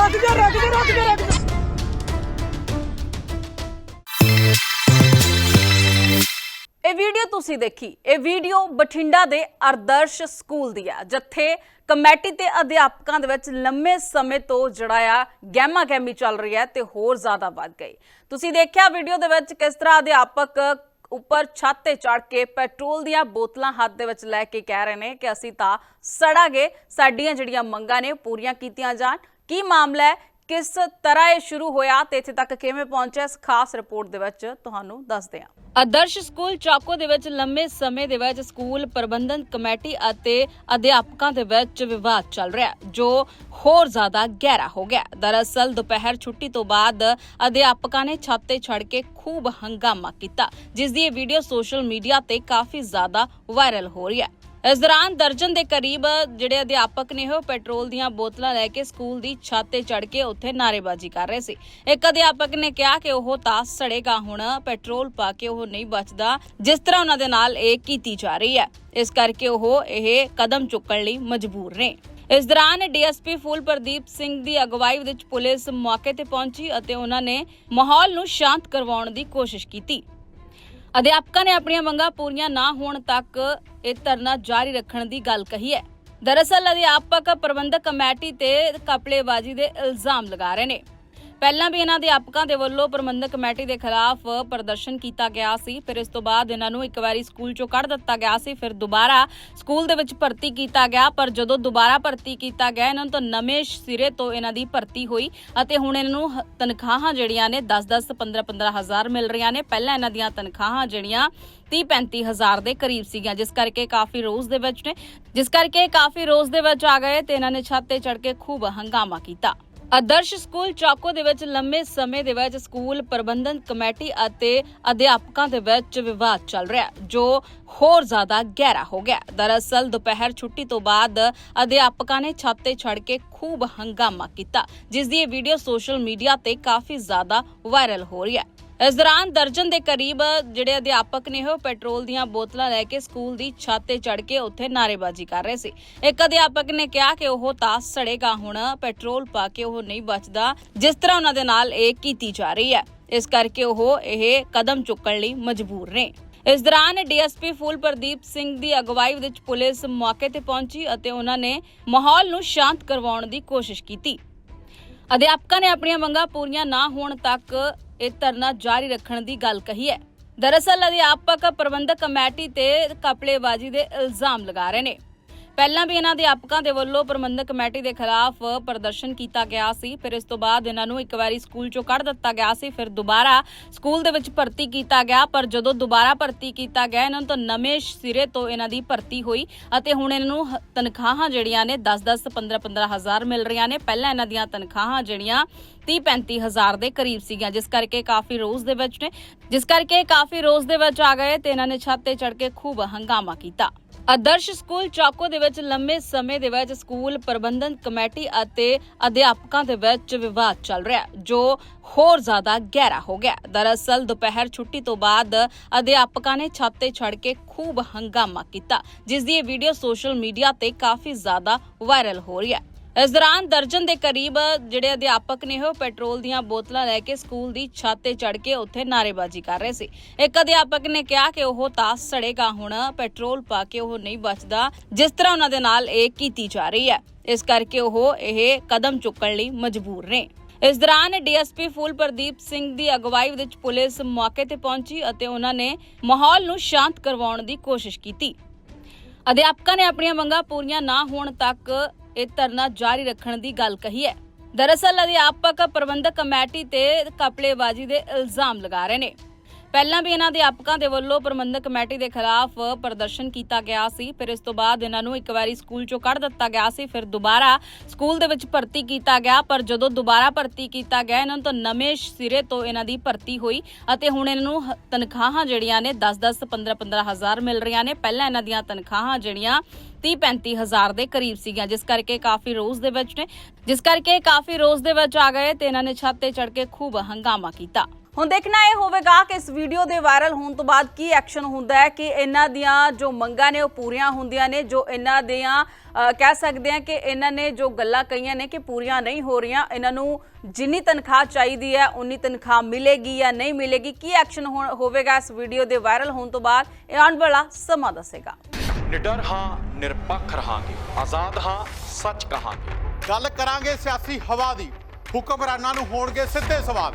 ਰੁਕ ਜਾ ਰੁਕ ਜਾ ਰੁਕ ਜਾ ਰੁਕ ਜਾ ਇਹ ਵੀਡੀਓ ਤੁਸੀਂ ਦੇਖੀ, ਇਹ ਵੀਡੀਓ ਬਠਿੰਡਾ ਦੇ ਆਦਰਸ਼ ਸਕੂਲ ਦੀ ਹੈ ਜਿੱਥੇ ਕਮੇਟੀ ਤੇ ਅਧਿਆਪਕਾਂ ਦੇ ਵਿੱਚ ਲੰਮੇ ਸਮੇਂ ਤੋਂ ਜਿਹੜਾ ਆ ਗਹਿਮਾ ਗਹਿਮੀ ਚੱਲ ਰਹੀ ਹੈ ਤੇ ਹੋਰ ਜ਼ਿਆਦਾ ਵੱਧ ਗਈ। ਤੁਸੀਂ ਦੇਖਿਆ ਵੀਡੀਓ ਦੇ ਵਿੱਚ ਕਿਸ ਤਰ੍ਹਾਂ ਅਧਿਆਪਕ ਉੱਪਰ ਛੱਤ ਤੇ ਚੜ ਕੇ ਪੈਟਰੋਲ ਦੀਆਂ ਬੋਤਲਾਂ ਹੱਥ ਦੇ ਵਿੱਚ ਲੈ ਕੇ ਕਹਿ ਰਹੇ ਨੇ ਕਿ ਅਸੀਂ ਤਾਂ ਸੜਾਂਗੇ, ਸਾਡੀਆਂ ਜਿਹੜੀਆਂ ਮੰਗਾਂ ਨੇ ਪੂਰੀਆਂ ਕੀਤੀਆਂ ਜਾਣ। ਕੀ ਮਾਮਲਾ ਹੈ? ਕਿਸ ਤਰ੍ਹਾਂ ਇਹ ਸ਼ੁਰੂ ਹੋਇਆ ਤੇ ਇੱਥੇ ਤੱਕ ਕਿਵੇਂ ਪਹੁੰਚਿਆ? ਇਸ ਖਾਸ ਰਿਪੋਰਟ ਦੇ ਵਿੱਚ ਤੁਹਾਨੂੰ ਦੱਸਦੇ ਹਾਂ। ਆਦਰਸ਼ ਸਕੂਲ ਚਾਕੋ ਦੇ ਵਿੱਚ ਲੰਮੇ ਸਮੇਂ ਦੇ ਵਿੱਚ ਸਕੂਲ ਪ੍ਰਬੰਧਨ ਕਮੇਟੀ ਅਤੇ ਅਧਿਆਪਕਾਂ ਦੇ ਵਿੱਚ ਵਿਵਾਦ ਚੱਲ ਰਿਹਾ ਜੋ ਹੋਰ ਜ਼ਿਆਦਾ ਗਹਿਰਾ ਹੋ ਗਿਆ ਦਰਅਸਲ, ਦੁਪਹਿਰ ਛੁੱਟੀ ਤੋਂ ਬਾਅਦ ਅਧਿਆਪਕਾਂ ਨੇ ਛਾਤੇ ਤੇ ਛੜ ਕੇ ਖੂਬ ਹੰਗਾਮਾ ਕੀਤਾ, ਜਿਸ ਦੀ ਇਹ ਵੀਡੀਓ ਸੋਸ਼ਲ ਮੀਡੀਆ ਤੇ ਕਾਫੀ ਜ਼ਿਆਦਾ ਵਾਇਰਲ ਹੋ ਰਹੀ ਹੈ। ਇਸ ਦੌਰਾਨ ਦਰਜਨ ਦੇ ਕਰੀਬ ਜਿਹੜੇ ਅਧਿਆਪਕ ਨੇ ਉਹ ਪੈਟਰੋਲ ਦੀਆਂ ਬੋਤਲਾਂ ਲੈ ਕੇ ਸਕੂਲ ਦੀ ਛੱਤ ਤੇ ਚੜ ਕੇ ਉੱਥੇ ਨਾਅਰੇਬਾਜ਼ੀ ਕਰ ਰਹੇ ਸੀ। ਇੱਕ ਅਧਿਆਪਕ ਨੇ ਕਿਹਾ ਕਿ ਉਹ ਤਾਂ ਸੜੇਗਾ, ਹੁਣ ਪੈਟਰੋਲ ਪਾ ਕੇ ਉਹ ਨਹੀਂ ਬਚਦਾ, ਜਿਸ ਤਰ੍ਹਾਂ ਉਹਨਾਂ ਦੇ ਨਾਲ ਇਹ ਕੀਤੀ ਜਾ ਰਹੀ ਹੈ। ਇਸ ਕਰਕੇ ਉਹ ਇਹ ਕਦਮ ਚੁੱਕਣ ਲਈ ਮਜਬੂਰ ਨੇ। ਇਸ ਦੌਰਾਨ ਡੀਐਸਪੀ ਫੂਲ ਪ੍ਰਦੀਪ ਸਿੰਘ ਦੀ ਅਗਵਾਈ ਵਿੱਚ ਪੁਲਿਸ ਮੌਕੇ ਤੇ ਪਹੁੰਚੀ ਅਤੇ ਉਹਨਾਂ ਨੇ ਮਾਹੌਲ ਨੂੰ ਸ਼ਾਂਤ ਕਰਵਾਉਣ ਦੀ ਕੋਸ਼ਿਸ਼ ਕੀਤੀ। ਅਧਿਆਪਕਾਂ ਨੇ ਆਪਣੀਆਂ ਮੰਗਾਂ ਪੂਰੀਆਂ ਨਾ ਹੋਣ ਤੱਕ ਇਹ ਧਰਨਾ ਜਾਰੀ ਰੱਖਣ ਦੀ ਗੱਲ ਕਹੀ ਹੈ। ਦਰਅਸਲ ਅਧਿਆਪਕ ਪ੍ਰਬੰਧਕ ਕਮੇਟੀ ਤੇ ਕਪੜੇਬਾਜ਼ੀ ਦੇ ਇਲਜ਼ਾਮ ਲਗਾ ਰਹੇ ਨੇ। ਪਹਿਲਾਂ ਵੀ ਇਹਨਾਂ ਅਧਿਆਪਕਾਂ ਦੇ ਵੱਲੋਂ ਪ੍ਰਬੰਧਕ ਕਮੇਟੀ ਦੇ ਖਿਲਾਫ ਪ੍ਰਦਰਸ਼ਨ ਕੀਤਾ ਗਿਆ ਸੀ, ਫਿਰ ਇਸ ਤੋਂ ਬਾਅਦ ਇਹਨਾਂ ਨੂੰ ਇੱਕ ਵਾਰੀ ਸਕੂਲ ਚੋਂ ਕੱਢ ਦਿੱਤਾ ਗਿਆ ਸੀ, ਫਿਰ ਦੁਬਾਰਾ ਸਕੂਲ ਦੇ ਵਿੱਚ ਭਰਤੀ ਕੀਤਾ ਗਿਆ, ਪਰ ਜਦੋਂ ਦੁਬਾਰਾ ਭਰਤੀ ਕੀਤਾ ਗਿਆ, ਇਹਨਾਂ ਨੂੰ ਤਾਂ ਨਵੇਂ ਸਿਰੇ ਤੋਂ ਇਹਨਾਂ ਦੀ ਭਰਤੀ ਹੋਈ ਅਤੇ ਹੁਣ ਇਹਨਾਂ ਨੂੰ ਤਨਖਾਹਾਂ ਜਿਹੜੀਆਂ ਨੇ 10-10 15-15 ਹਜ਼ਾਰ ਮਿਲ ਰਹੀਆਂ ਨੇ। ਪਹਿਲਾਂ ਇਹਨਾਂ ਦੀਆਂ ਤਨਖਾਹਾਂ ਜਿਹੜੀਆਂ 30-35 ਹਜ਼ਾਰ ਦੇ ਕਰੀਬ ਸੀਗੀਆਂ, ਜਿਸ ਕਰਕੇ ਕਾਫੀ ਰੋਜ਼ ਦੇ ਵਿੱਚ ਨੇ। ਜਿਸ ਕਰਕੇ ਕਾਫੀ ਰੋਜ਼ ਦੇ ਵਿੱਚ ਆ ਗਏ ਤੇ ਇਹਨਾਂ ਨੇ ਛੱਤ ਤੇ ਚੜ ਕੇ ਖੂਬ ਹੰਗਾਮਾ ਕੀਤਾ। ਆਦਰਸ਼ ਸਕੂਲ ਚਾਕੋ ਦੇ ਵਿੱਚ ਲੰਮੇ ਸਮੇਂ ਦੇ ਵਿੱਚ ਸਕੂਲ ਪ੍ਰਬੰਧਨ ਕਮੇਟੀ ਅਤੇ ਅਧਿਆਪਕਾਂ ਦੇ ਵਿੱਚ ਵਿਵਾਦ ਚੱਲ ਰਿਹਾ ਹੈ, ਜੋ ਹੋਰ ਜ਼ਿਆਦਾ ਗਹਿਰਾ ਹੋ ਗਿਆ ਦਰਅਸਲ ਦੁਪਹਿਰ ਛੁੱਟੀ ਤੋਂ ਬਾਅਦ ਅਧਿਆਪਕਾਂ ਨੇ ਛਾਤੇ ਤੇ ਛੜ ਕੇ ਖੂਬ ਹੰਗਾਮਾ ਕੀਤਾ ਜਿਸ ਦੀ ਇਹ ਵੀਡੀਓ ਸੋਸ਼ਲ ਮੀਡੀਆ ਤੇ ਕਾਫੀ ਜ਼ਿਆਦਾ ਵਾਇਰਲ ਹੋ ਰਹੀ ਹੈ। ਇਸ ਦੌਰਾਨ ਦਰਜਨ ਦੇ ਕਰੀਬ ਜਿਹੜੇ ਅਧਿਆਪਕ ਨੇ ਉਹ ਪੈਟਰੋਲ ਦੀਆਂ ਬੋਤਲਾਂ ਲੈ ਕੇ ਸਕੂਲ ਦੀ ਛੱਤ ਤੇ ਚੜ ਕੇ ਉੱਥੇ ਨਾਅਰੇਬਾਜ਼ੀ ਕਰ ਰਹੇ ਸੀ। ਇੱਕ ਅਧਿਆਪਕ ਨੇ ਕਿਹਾ ਕਿ ਉਹ ਤਾਂ ਸੜੇਗਾ, ਹੁਣ ਪੈਟਰੋਲ ਪਾ ਕੇ ਉਹ ਨਹੀਂ ਬਚਦਾ, ਜਿਸ ਤਰ੍ਹਾਂ ਉਹਨਾਂ ਦੇ ਨਾਲ ਇਹ ਕੀਤੀ ਜਾ ਰਹੀ ਹੈ। ਇਸ ਕਰਕੇ ਉਹ ਇਹ ਕਦਮ ਚੁੱਕਣ ਲਈ ਮਜਬੂਰ ਨੇ। ਇਸ ਦੌਰਾਨ ਡੀਐਸਪੀ ਫੂਲ ਪ੍ਰਦੀਪ ਸਿੰਘ ਦੀ ਅਗਵਾਈ ਵਿੱਚ ਪੁਲਿਸ ਮੌਕੇ ਤੇ ਪਹੁੰਚੀ ਅਤੇ ਉਹਨਾਂ ਨੇ ਮਾਹੌਲ ਨੂੰ ਸ਼ਾਂਤ ਕਰਵਾਉਣ ਦੀ ਕੋਸ਼ਿਸ਼ ਕੀਤੀ। ਅਧਿਆਪਕਾਂ ਨੇ ਆਪਣੀਆਂ ਮੰਗਾਂ ਪੂਰੀਆਂ ਨਾ ਹੋਣ ਤੱਕ ਇਹ ਧਰਨਾ ਜਾਰੀ ਰੱਖਣ ਦੀ ਗੱਲ ਕਹੀ ਹੈ। ਦਰਅਸਲ, ਅਧਿਆਪਕ ਪ੍ਰਬੰਧਕ ਕਮੇਟੀ ਤੇ ਕਪੜੇਬਾਜ਼ੀ ਦੇ ਇਲਜ਼ਾਮ ਲਗਾ ਰਹੇ ਨੇ। ਪਹਿਲਾਂ ਵੀ ਇਹਨਾਂ ਅਧਿਆਪਕਾਂ ਦੇ ਵੱਲੋਂ ਪ੍ਰਬੰਧਕ ਕਮੇਟੀ ਦੇ ਖਿਲਾਫ ਪ੍ਰਦਰਸ਼ਨ ਕੀਤਾ ਗਿਆ ਸੀ, ਫਿਰ ਇਸ ਤੋਂ ਬਾਅਦ ਇਹਨਾਂ ਨੂੰ ਇੱਕ ਵਾਰੀ ਸਕੂਲ ਚੋਂ ਕੱਢ ਦਿੱਤਾ ਗਿਆ ਸੀ, ਫਿਰ ਦੁਬਾਰਾ ਸਕੂਲ ਦੇ ਵਿੱਚ ਭਰਤੀ ਕੀਤਾ ਗਿਆ, ਪਰ ਜਦੋਂ ਦੁਬਾਰਾ ਭਰਤੀ ਕੀਤਾ ਗਿਆ, ਇਹਨਾਂ ਨੂੰ ਤਾਂ ਨਵੇਂ ਸਿਰੇ ਤੋਂ ਇਹਨਾਂ ਦੀ ਭਰਤੀ ਹੋਈ ਅਤੇ ਹੁਣ ਇਹਨਾਂ ਨੂੰ ਤਨਖਾਹਾਂ ਜਿਹੜੀਆਂ ਨੇ 10-10 15-15 ਹਜ਼ਾਰ ਮਿਲ ਰਹੀਆਂ ਨੇ। ਪਹਿਲਾਂ ਇਹਨਾਂ ਦੀਆਂ ਤਨਖਾਹਾਂ ਜਿਹੜੀਆਂ 30-35 ਹਜ਼ਾਰ ਦੇ ਕਰੀਬ ਸੀਗੀਆਂ, ਜਿਸ ਕਰਕੇ ਕਾਫੀ ਰੋਜ਼ ਦੇ ਵਿੱਚ ਨੇ। ਜਿਸ ਕਰਕੇ ਕਾਫੀ ਰੋਜ਼ ਦੇ ਵਿੱਚ ਆ ਗਏ ਤੇ ਇਹਨਾਂ ਨੇ ਛੱਤ ਤੇ ਚੜ ਕੇ ਖੂਬ ਹੰਗਾਮਾ ਕੀਤਾ। ਆਦਰਸ਼ ਸਕੂਲ ਚਾਕੋ ਦੇ ਵਿੱਚ ਲੰਮੇ ਸਮੇਂ ਦੇ ਵਿੱਚ ਸਕੂਲ ਪ੍ਰਬੰਧਨ ਕਮੇਟੀ ਅਤੇ ਅਧਿਆਪਕਾਂ ਦੇ ਵਿੱਚ ਵਿਵਾਦ ਚੱਲ ਰਿਹਾ ਜੋ ਹੋਰ ਜ਼ਿਆਦਾ ਗਹਿਰਾ ਹੋ ਗਿਆ ਦਰਅਸਲ, ਦੁਪਹਿਰ ਛੁੱਟੀ ਤੋਂ ਬਾਅਦ ਅਧਿਆਪਕਾਂ ਨੇ ਛਾਤੇ ਤੇ ਛੜ ਕੇ ਖੂਬ ਹੰਗਾਮਾ ਕੀਤਾ, ਜਿਸ ਦੀ ਇਹ ਵੀਡੀਓ ਸੋਸ਼ਲ ਮੀਡੀਆ ਤੇ ਕਾਫੀ ਜ਼ਿਆਦਾ ਵਾਇਰਲ ਹੋ ਰਹੀ ਹੈ। ਇਸ ਦੌਰਾਨ ਦਰਜਨ ਦੇ ਕਰੀਬ ਜਿਹੜੇ ਅਧਿਆਪਕ ਨੇ ਉਹ ਪੈਟਰੋਲ ਦੀਆਂ ਬੋਤਲਾਂ ਲੈ ਕੇ ਸਕੂਲ ਦੀ ਛੱਤ ਤੇ ਚੜ ਕੇ ਉੱਥੇ ਨਾਅਰੇਬਾਜ਼ੀ ਕਰ ਰਹੇ ਸੀ। ਇੱਕ ਅਧਿਆਪਕ ਨੇ ਕਿਹਾ ਕਿ ਉਹ ਤਾਂ ਸੜੇਗਾ, ਹੁਣ ਪੈਟਰੋਲ ਪਾ ਕੇ ਉਹ ਨਹੀਂ ਬਚਦਾ, ਜਿਸ ਤਰ੍ਹਾਂ ਉਹਨਾਂ ਦੇ ਨਾਲ ਇਹ ਕੀਤੀ ਜਾ ਰਹੀ ਹੈ। ਇਸ ਕਰਕੇ ਉਹ ਇਹ ਕਦਮ ਚੁੱਕਣ ਲਈ ਮਜਬੂਰ ਨੇ। ਇਸ ਦੌਰਾਨ ਡੀਐਸਪੀ ਫੂਲ ਪ੍ਰਦੀਪ ਸਿੰਘ ਦੀ ਅਗਵਾਈ ਵਿੱਚ ਪੁਲਿਸ ਮੌਕੇ ਤੇ ਪਹੁੰਚੀ ਅਤੇ ਉਹਨਾਂ ਨੇ ਮਾਹੌਲ ਨੂੰ ਸ਼ਾਂਤ ਕਰਵਾਉਣ ਦੀ ਕੋਸ਼ਿਸ਼ ਕੀਤੀ। ਅਧਿਆਪਕਾਂ ਨੇ ਆਪਣੀਆਂ ਮੰਗਾਂ ਪੂਰੀਆਂ ਨਾ ਹੋਣ ਤੱਕ ਇਹ ਧਰਨਾ ਜਾਰੀ ਰੱਖਣ ਦੀ ਗੱਲ ਕਹੀ ਹੈ। ਦਰਅਸਲ, ਅਧਿਆਪਕ ਪ੍ਰਬੰਧਕ ਕਮੇਟੀ ਤੇ ਕਪੜੇਬਾਜ਼ੀ ਦੇ ਇਲਜ਼ਾਮ ਲਗਾ ਰਹੇ ਨੇ। ਪਹਿਲਾਂ ਵੀ ਇਹਨਾਂ ਅਧਿਆਪਕਾਂ ਦੇ ਵੱਲੋਂ ਪ੍ਰਬੰਧਕ ਕਮੇਟੀ ਦੇ ਖਿਲਾਫ ਪ੍ਰਦਰਸ਼ਨ ਕੀਤਾ ਗਿਆ ਸੀ, ਫਿਰ ਇਸ ਤੋਂ ਬਾਅਦ ਇਹਨਾਂ ਨੂੰ ਇੱਕ ਵਾਰੀ ਸਕੂਲ ਚੋਂ ਕੱਢ ਦਿੱਤਾ ਗਿਆ ਸੀ, ਫਿਰ ਦੁਬਾਰਾ ਸਕੂਲ ਦੇ ਵਿੱਚ ਭਰਤੀ ਕੀਤਾ ਗਿਆ, ਪਰ ਜਦੋਂ ਦੁਬਾਰਾ ਭਰਤੀ ਕੀਤਾ ਗਿਆ, ਇਹਨਾਂ ਨੂੰ ਤਾਂ ਨਵੇਂ ਸਿਰੇ ਤੋਂ ਇਹਨਾਂ ਦੀ ਭਰਤੀ ਹੋਈ ਅਤੇ ਹੁਣ ਇਹਨਾਂ ਨੂੰ ਤਨਖਾਹਾਂ ਜਿਹੜੀਆਂ ਨੇ 10-10 15-15 ਹਜ਼ਾਰ ਮਿਲ ਰਹੀਆਂ ਨੇ। ਪਹਿਲਾਂ ਇਹਨਾਂ ਦੀਆਂ ਤਨਖਾਹਾਂ ਜਿਹੜੀਆਂ 30-35 ਹਜ਼ਾਰ ਦੇ ਕਰੀਬ ਸੀਗੀਆਂ, ਜਿਸ ਕਰਕੇ ਕਾਫੀ ਰੋਜ਼ ਦੇ ਵਿੱਚ ਨੇ। ਜਿਸ ਕਰਕੇ ਕਾਫੀ ਰੋਜ਼ ਦੇ ਵਿੱਚ ਆ ਗਏ ਤੇ ਇਹਨਾਂ ਨੇ ਛੱਤ ਤੇ ਚੜ ਕੇ ਖੂਬ ਹੰਗਾਮਾ ਕੀਤਾ। ਹੁਣ ਦੇਖਣਾ ਇਹ ਹੋਵੇਗਾ ਕਿ ਇਸ ਵੀਡੀਓ ਦੇ ਵਾਇਰਲ ਹੋਣ ਤੋਂ ਬਾਅਦ ਕੀ ਐਕਸ਼ਨ ਹੁੰਦਾ ਹੈ ਕਿ ਇਹਨਾਂ ਦੀਆਂ ਜੋ ਮੰਗਾਂ ਨੇ ਉਹ ਪੂਰੀਆਂ ਹੁੰਦੀਆਂ ਨੇ ਜੋ ਇਹਨਾਂ ਦੀਆਂ ਕਹਿ ਸਕਦੇ ਹਾਂ ਕਿ ਇਹਨਾਂ ਨੇ ਜੋ ਗੱਲਾਂ ਕਹੀਆਂ ਨੇ ਕਿ ਪੂਰੀਆਂ ਨਹੀਂ ਹੋ ਰਹੀਆਂ ਇਹਨਾਂ ਨੂੰ ਜਿੰਨੀ ਤਨਖਾਹ ਚਾਹੀਦੀ ਹੈ ਉਨੀ ਤਨਖਾਹ ਮਿਲੇਗੀ ਜਾਂ ਨਹੀਂ ਮਿਲੇਗੀ ਕੀ ਐਕਸ਼ਨ ਹੋਵੇਗਾ ਇਸ ਵੀਡੀਓ ਦੇ ਵਾਇਰਲ ਹੋਣ ਤੋਂ ਬਾਅਦ ਇਹ ਆਉਣ ਵਾਲਾ ਸਮਾਂ ਦੱਸੇਗਾ। ਨਿਡਰ ਹਾਂ ਨਿਰਪੱਖ ਰਹਾਂਗੇ ਆਜ਼ਾਦ ਹਾਂ ਸੱਚ ਕਹਾਂਗੇ। ਗੱਲ ਕਰਾਂਗੇ ਸਿਆਸੀ ਹਵਾ ਦੀ ਹੁਕਮਰਾਨਾਂ ਨੂੰ ਹੋਣਗੇ ਸਿੱਧੇ ਸਵਾਲ।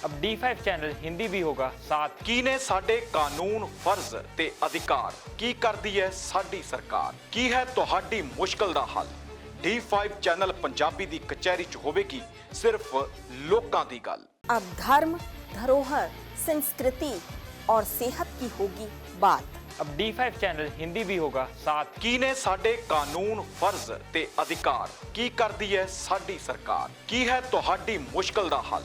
अब D5 चैनल हिंदी भी होगा साथ ਕੀ ਨੇ ਸਾਡੇ ਕਾਨੂੰਨ ਫਰਜ਼ ਤੇ ਅਧਿਕਾਰ ਕੀ ਕਰਦੀ ਹੈ ਸਾਡੀ ਸਰਕਾਰ ਕੀ ਹੈ ਤੁਹਾਡੀ ਮੁਸ਼ਕਲ ਦਾ ਹੱਲ D5 ਚੈਨਲ ਪੰਜਾਬੀ ਦੀ ਕਚਹਿਰੀ 'ਚ ਹੋਵੇਗੀ ਸਿਰਫ ਲੋਕਾਂ ਦੀ ਗੱਲ अब धर्म धरोहर संस्कृति और सेहत की होगी बात अब D5 चैनल हिंदी भी होगा साथ ਕੀ ਨੇ ਸਾਡੇ ਕਾਨੂੰਨ ਫਰਜ਼ ਤੇ ਅਧਿਕਾਰ ਕੀ ਕਰਦੀ ਹੈ ਸਾਡੀ ਸਰਕਾਰ ਕੀ ਹੈ ਤੁਹਾਡੀ ਮੁਸ਼ਕਲ ਦਾ ਹੱਲ